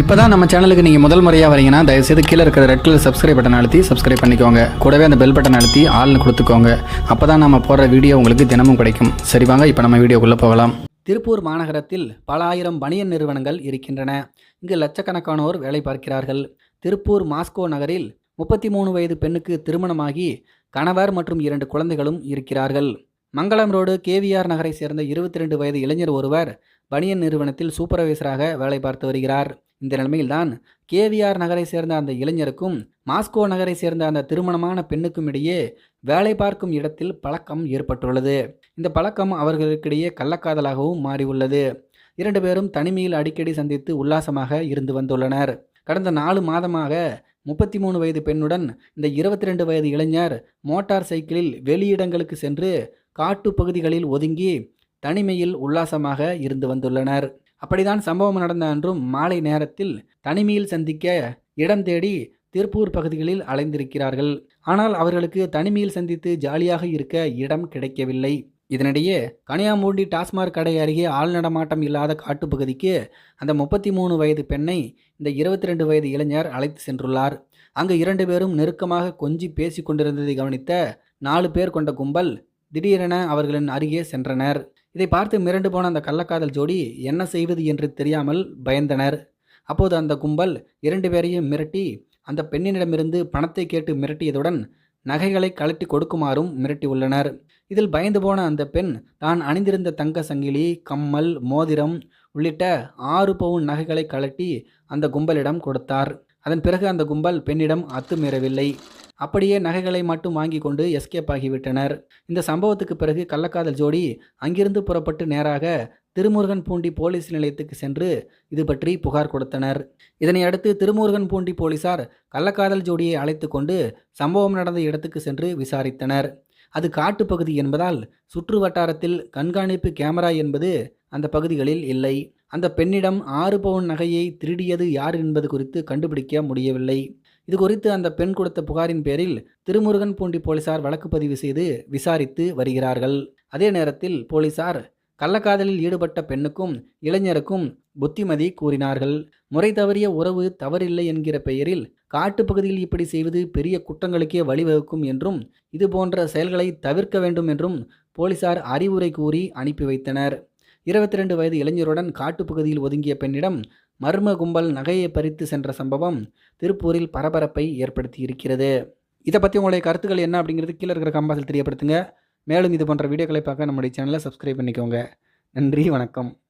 இப்போ தான் நம்ம சேனலுக்கு நீங்கள் முதல் முறையாக வரீங்கன்னா தயவுசெய்து கீழே இருக்கிற ரெட் கலர் சப்ஸ்கிரைப் பட்டன் அழுத்தி சப்ஸ்கிரைப் பண்ணிக்கோங்க. கூடவே அந்த பெல் பட்டன் அழுத்தி ஆள்னு கொடுத்துக்கோங்க. அப்போ தான் நம்ம போடுற வீடியோ உங்களுக்கு தினமும் கிடைக்கும். சரி வாங்க இப்போ நம்ம வீடியோக்குள்ளே போகலாம். திருப்பூர் மாநகரத்தில் பல ஆயிரம் பனியன் நிறுவனங்கள் இருக்கின்றன. இங்கு லட்சக்கணக்கானோர் வேலை பார்க்கிறார்கள். திருப்பூர் மாஸ்கோ நகரில் முப்பத்தி மூணு வயது பெண்ணுக்கு திருமணமாகி கணவர் மற்றும் இரண்டு குழந்தைகளும் இருக்கிறார்கள். மங்களம் ரோடு கேவிஆர் நகரை சேர்ந்த இருபத்தி ரெண்டு வயது இளைஞர் ஒருவர் பனியன் நிறுவனத்தில் சூப்பர்வைசராக வேலை பார்த்து வருகிறார். இந்த நிலைமையில்தான் கேவிஆர் நகரை சேர்ந்த அந்த இளைஞருக்கும் மாஸ்கோ நகரை சேர்ந்த அந்த திருமணமான பெண்ணுக்கும் இடையே வேலை பார்க்கும் இடத்தில் பழக்கம் ஏற்பட்டுள்ளது. இந்த பழக்கம் அவர்களுக்கிடையே கள்ளக்காதலாகவும் மாறியுள்ளது. இரண்டு பேரும் தனிமையில் அடிக்கடி சந்தித்து உல்லாசமாக இருந்து வந்துள்ளனர். கடந்த நாலு மாதமாக முப்பத்தி மூணு வயது பெண்ணுடன் இந்த இருபத்தி ரெண்டு வயது இளைஞர் மோட்டார் சைக்கிளில் வெளியிடங்களுக்கு சென்று காட்டு பகுதிகளில் ஒதுங்கி தனிமையில் உல்லாசமாக இருந்து வந்துள்ளனர். அப்படிதான் சம்பவம் நடந்த அன்றும் மாலை நேரத்தில் தனிமையில் சந்திக்க இடம் தேடி திருப்பூர் பகுதிகளில் அலைந்திருக்கிறார்கள். ஆனால் அவர்களுக்கு தனிமையில் சந்தித்து ஜாலியாக இருக்க இடம் கிடைக்கவில்லை. இதனிடையே கனியாமூண்டி டாஸ்மாக் கடை அருகே ஆள் நடமாட்டம் இல்லாத காட்டுப்பகுதிக்கு அந்த முப்பத்தி மூணு வயது பெண்ணை இந்த இருபத்தி ரெண்டு வயது இளைஞர் அழைத்து சென்றுள்ளார். அங்கு இரண்டு பேரும் நெருக்கமாக கொஞ்சி பேசி கொண்டிருந்ததை கவனித்த நாலு பேர் கொண்ட கும்பல் திடீரென அவர்களின் அருகே சென்றனர். இதை பார்த்து மிரண்டு போன அந்த கள்ளக்காதல் ஜோடி என்ன செய்வது என்று தெரியாமல் பயந்தனர். அப்போது அந்த கும்பல் இரண்டு பேரையும் மிரட்டி அந்த பெண்ணினிடமிருந்து பணத்தை கேட்டு மிரட்டியதுடன் நகைகளை கழட்டி கொடுக்குமாறும் மிரட்டியுள்ளனர் இதில் பயந்து போன அந்த பெண் தான் அணிந்திருந்த தங்க சங்கிலி கம்மல் மோதிரம் உள்ளிட்ட ஆறு பவுன் நகைகளை கழட்டி அந்த கும்பலிடம் கொடுத்தார். அதன் பிறகு அந்த கும்பல் பெண்ணிடம் அத்துமீறவில்லை அப்படியே நகைகளை மட்டும் வாங்கி கொண்டு எஸ்கேப் ஆகிவிட்டனர். இந்த சம்பவத்துக்கு பிறகு கள்ளக்காதல் ஜோடி அங்கிருந்து புறப்பட்டு நேராக திருமுருகன் பூண்டி போலீஸ் நிலையத்துக்கு சென்று இது பற்றி புகார் கொடுத்தனர். இதனையடுத்து திருமுருகன் பூண்டி போலீசார் கள்ளக்காதல் ஜோடியை அழைத்து கொண்டு சம்பவம் நடந்த இடத்துக்கு சென்று விசாரித்தனர். அது காட்டுப்பகுதி என்பதால் சுற்று வட்டாரத்தில் கண்காணிப்பு கேமரா என்பது அந்த பகுதிகளில் இல்லை. அந்த பெண்ணிடம் ஆறு பவுன் நகையை திருடியது யார் என்பது குறித்து கண்டுபிடிக்க முடியவில்லை. இது குறித்து அந்த பெண் கொடுத்த புகாரின் பேரில் திருமுருகன் பூண்டி போலீசார் வழக்கு பதிவு செய்து விசாரித்து வருகிறார்கள். அதே நேரத்தில் போலீசார் கள்ளக்காதலில் ஈடுபட்ட பெண்ணுக்கும் இளைஞருக்கும் புத்திமதி கூறினார்கள். முறை தவறிய உறவு தவறில்லை என்கிற பெயரில் காட்டுப்பகுதியில் இப்படி செய்வது பெரிய குற்றங்களுக்கே வழிவகுக்கும் என்றும் இது போன்ற செயல்களை தவிர்க்க வேண்டும் என்றும் போலீசார் அறிவுரை கூறி அனுப்பி வைத்தனர். இருபத்தி ரெண்டு வயது இளைஞருடன் காட்டுப்பகுதியில் ஒதுங்கிய பெண்ணிடம் மர்ம கும்பல் நகையை பறித்து சென்ற சம்பவம் திருப்பூரில் பரபரப்பை ஏற்படுத்தி இருக்கிறது இதை பற்றி உங்களுடைய கருத்துக்கள் என்ன அப்படிங்கிறது கீழே இருக்கிற கம்பாசில் தெரியப்படுத்துங்க. மேலும் இது போன்ற வீடியோக்களை பார்க்க நம்முடைய சேனலை சப்ஸ்கிரைப் பண்ணிக்கோங்க. நன்றி வணக்கம்.